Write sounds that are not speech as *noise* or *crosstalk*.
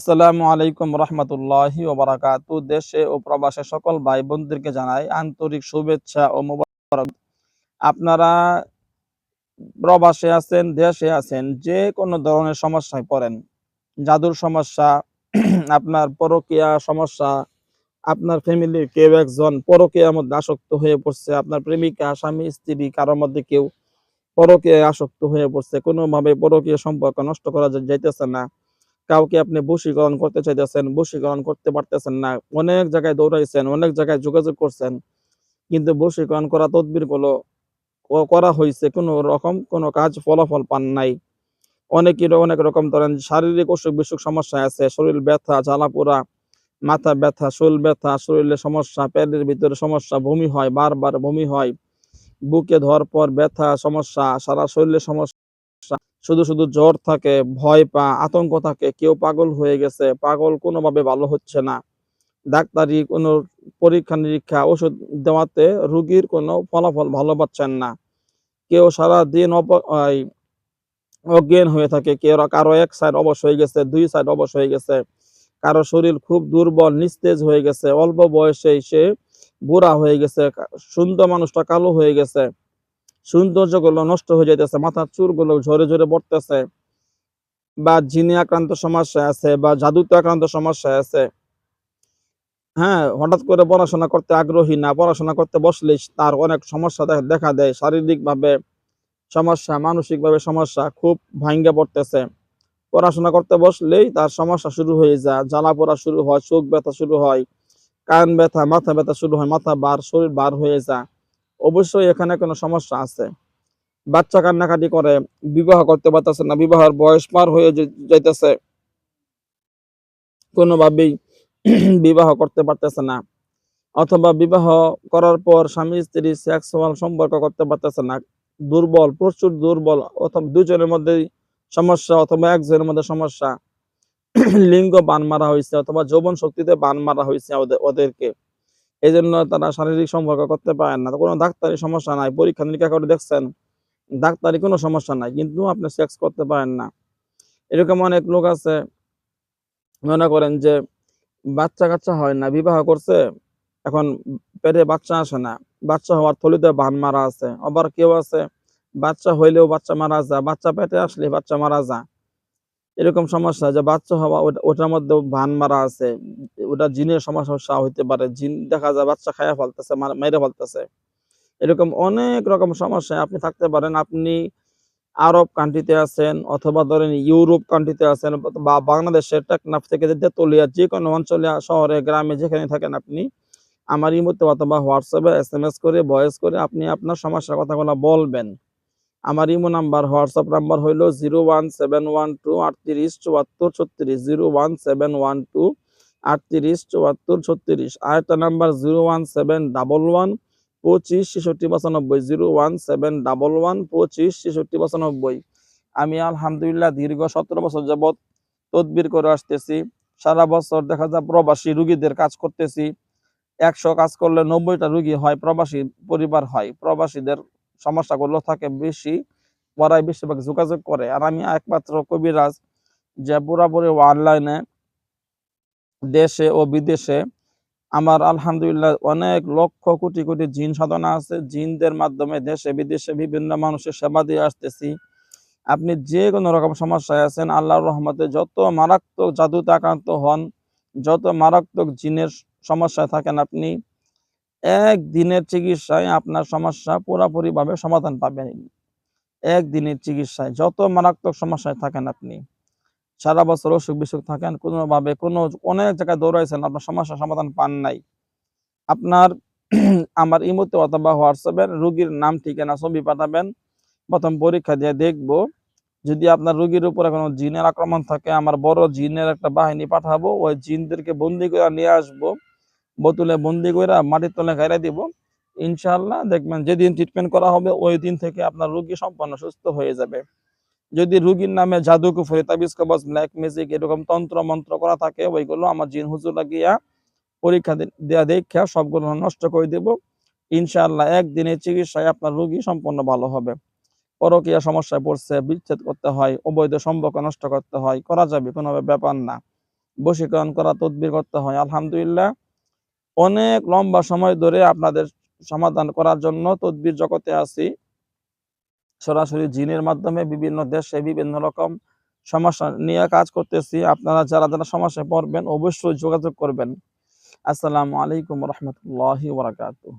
আসসালামু আলাইকুম রহমতুল্লাহি ওবরাকাত দেশে ও প্রবাসে সকল ভাই বোনদেরকে জানাই আন্তরিক শুভেচ্ছা ও মোবারক আপনারা প্রবাসে আছেন, দেশে আছেন, যে কোনো ধরনের সমস্যায় পড়েন, জাদুর সমস্যা, *clears throat* আপনার পরকীয়া সমস্যা, আপনার ফ্যামিলির কেউ একজন পরকীয়ার মধ্যে আসক্ত হয়ে পড়ছে, আপনার প্রেমিকা, স্বামী, স্ত্রী, কারোর মধ্যে কেউ পরকীয়ায় আসক্ত হয়ে পড়ছে, কোনোভাবে পরকীয় সম্পর্ক নষ্ট করা যাইতেছে না। কাউকে আপনি বশীকরণ করতে চাইতেছেন, বশীকরণ করতে পারতেছেন না, অনেক জায়গায় দৌড়াইছেন, অনেক জায়গায় যোগাযোগ করছেন, কিন্তু বশীকরণ করা তদবিরগুলো ক- করা হয়েছে কোনো রকম কোনো কাজ ফলাফল পান নাই। অনেকের অনেক রকম ধরেন শারীরিক অসুখ বিসুখ সমস্যা আছে, শরীর ব্যথা জ্বালা পোড়া মাথা ব্যথা, শরীর ব্যথা শরীরের সমস্যা, পেটের ভিতরে সমস্যা, বমি হয়, বারবার বমি হয়, বুকে ধর পর ব্যথা, সমস্যা, সারা শরীরের সমস্যা। শুধু শুধু জ্বর থাকে, ভয় পা, আতঙ্ক থাকে, কেউ পাগল হয়ে গেছে, পাগল কোনোভাবে ভালো হচ্ছে না। ডাক্তারি কোনো পরীক্ষা নিরীক্ষা, ওষুধ দেওয়াতে রুগীর কোনো ফলাফল ভালো পাচ্ছেন না। কেউ সারা দিন অজ্ঞান হয়ে থাকে, কেউ কারও এক সাইড অবশ হয়ে গেছে, দুই সাইড অবশ হয়ে গেছে। কারও শরীর খুব দুর্বল, নিস্তেজ হয়ে গেছে, অল্প বয়সে সে বুড়া হয়ে গেছে, সুন্দর মানুষটা কালো হয়ে গেছে। সৌন্দর্যগুলো নষ্ট হয়ে যাইতেছে, মাথার চুলগুলো ঝরে ঝরে পড়তেছে, বা জিনে আক্রান্ত সমস্যা আছে, বা জাদুতে আক্রান্ত সমস্যা আছে। হ্যাঁ হঠাৎ করে পড়াশোনা করতে আগ্রহী না, পড়াশোনা করতে বসলেই তার অনেক সমস্যা দেখা দেয়। শারীরিক ভাবে সমস্যা মানসিক ভাবে সমস্যা খুব ভাঙ্গে পড়তেছে। পড়াশোনা করতে বসলেই তার সমস্যা শুরু হয়ে যায়, জ্বালা পোড়া শুরু হয়, চোখ ব্যথা শুরু হয়, কান ব্যথা, মাথা ব্যথা শুরু হয়, মাথা বার, শরীর বার হয়ে যায়। অবশ্যই এখানে কোনো সমস্যা আছে। বাচ্চা কান্নাকাটি করে, বিবাহ করতে পারতেছে না, বিবাহের বয়স পার হয়ে যাইতেছে, কোনোভাবেই *clears throat* বিবাহ করতে পারতেছে না। অথবা বিবাহ করার পর স্বামী, স্ত্রী সেক্সুয়াল সম্পর্ক করতে পারতেছে না, দুর্বল, প্রচুর দুর্বল, অথবা দুজনের মধ্যে সমস্যা, অথবা একজনের মধ্যে সমস্যা। *clears throat* লিঙ্গ বান মারা হয়েছে অথবা যৌবন শক্তিতে বান মারা হয়েছে ওদের- ওদেরকে। এই জন্য তারা শারীরিক সম্পর্ক করতে পারেন না। কোনো ডাক্তারি সমস্যা নাই, পরীক্ষা নিরীক্ষা করে দেখছেন, ডাক্তারি কোনো সমস্যা নাই, কিন্তু আপনি সেক্স করতে পারেন না। এরকম অনেক লোক আছে, মনে করেন যে বাচ্চা কাচ্চা হয় না, বিবাহ করছে, এখন পেটে বাচ্চা আসে না, বাচ্চা হওয়ার থলিতে বান মারা আছে, আবার কেউ আছে, বাচ্চা হইলেও বাচ্চা মারা যায়, বাচ্চা পেটে আসলে বাচ্চা মারা যায়। এরকম সমস্যা যে বাচ্চা হওয়া ওটার মধ্যে ভান মারা আছে। ওটা জিনের সমস্যা হইতে পারে। জিন দেখা যায় বাচ্চা খাইয়া ফেলতেছে, মার- ফেলতেছে। এরকম অনেক রকম সমস্যায় আপনি থাকতে পারেন। আপনি আরব কান্ট্রিতে আছেন অথবা ধরেন ইউরোপ কান্ট্রিতে আছেন বা বাংলাদেশের টেকনাফ থেকে তেতুলিয়া যে কোনো অঞ্চলে, শহরে, গ্রামে যেখানে থাকেন আপনি, আমার ইমোতে অথবা হোয়াটসঅ্যাপে এস এম এস করে ভয়েস করে আপনি আপনার সমস্যার কথাগুলো বলবেন। আমার ইমো নাম্বার, হোয়াটসঅ্যাপ নাম্বার হইল zero one seven one two আটত্রিশ চুয়াত্তর ছত্রিশ, zero one seven one two আটত্রিশ চুয়াত্তর ছত্রিশ। আরেকটা number zero one seven double one পঁচিশ ছেষট্টি পঁচানব্বই, zero one seven double one পঁচিশ ছেষট্টি পঁচানব্বই। আমি আলহামদুলিল্লাহ দীর্ঘ সতেরো বছর যাবৎ তদবির করে আসতেছি। সারা বছর দেখা যায় প্রবাসী রুগীদের কাজ করতেছি। একশো কাজ করলে নব্বইটা রুগী হয়, প্রবাসী পরিবার হয়। প্রবাসীদের সমস্যাগুলো থাকে বেশি, ওরাই বেশিরভাগ যোগাযোগ করে। আর আমি একমাত্র কবিরাজ যে পুরাপুরি অনলাইনে দেশে ও বিদেশে আমার আলহামদুলিল্লাহ অনেক লক্ষ কোটি কোটি জিন সাধনা আছে। জিনদের মাধ্যমে দেশে বিদেশে বিভিন্ন মানুষের সেবা দিয়ে আসতেছি। আপনি যে কোনো রকম সমস্যায় আছেন, আল্লাহর রহমতে যত মারাত্মক জাদুতে আক্রান্ত হন, যত মারাত্মক জিনের সমস্যায় থাকেন আপনি এক দিনের চিকিৎসায় আপনার সমস্যা পুরোপুরি ভাবে সমাধান পাবেন। এক দিনের চিকিৎসায় যত মারাত্মক সমস্যায় থাকেন আপনি, সারা বছর অসুখ বিসুখ থাকেন, কোনোভাবে কোনো অনেক জায়গায় দৌড়াইছেন, আপনার সমস্যার সমাধান পান নাই। আপনার *clears throat* আমার ইমোতে অথবা হোয়াটসঅ্যাপে রুগীর নাম, ঠিকানা, ছবি পাঠাবেন। প্রথম পরীক্ষা দিয়ে দেখব, যদি আপনার রুগীর উপরে কোনো জিনের আক্রমণ থাকে, আমার বড় জিনের একটা বাহিনী পাঠাবো, ওই জিনদেরকে বন্দি করে নিয়ে আসব। বোতলে বন্দি করে মাটির তলে গাইরা দিব। ইনশাআল্লাহ দেখবেন যেদিন ট্রিটমেন্ট করা হবে, ওই দিন থেকে আপনার রুগী সম্পূর্ণ সুস্থ হয়ে যাবে। যদি রুগীর নামে জাদু কুফরি তাবিজ কবজ ব্ল্যাক ম্যাজিক এরকম তন্ত্র মন্ত্র করা থাকে, ওইগুলো আমার জিন হুজুর লাগিয়া পরীক্ষা দে- দেয়া দেখা সবগুলো নষ্ট করে দেব। ইনশাআল্লাহ একদিনের চিকিৎসায় আপনার রুগী সম্পূর্ণ ভালো হবে। পরকীয়া সমস্যায় পড়ছে, বিচ্ছেদ করতে হয়, অবৈধ সম্পর্ক নষ্ট করতে হয়, করা যাবে কোনো ব্যাপার না। বশীকরণ করা, তদবির করতে হয়, আলহামদুলিল্লাহ। অনেক লম্বা সময় ধরে আপনাদের সমাধান করার জন্য তদবির জগতে আছি। সরাসরি জিনের মাধ্যমে বিভিন্ন দেশে বিভিন্ন রকম সমস্যা নিয়ে কাজ করতেছি। আপনারা যারা যারা সমস্যায় পড়বেন, অবশ্যই যোগাযোগ করবেন। আসসালামু আলাইকুম রহমতুল্লাহ ওবরাকাতুহ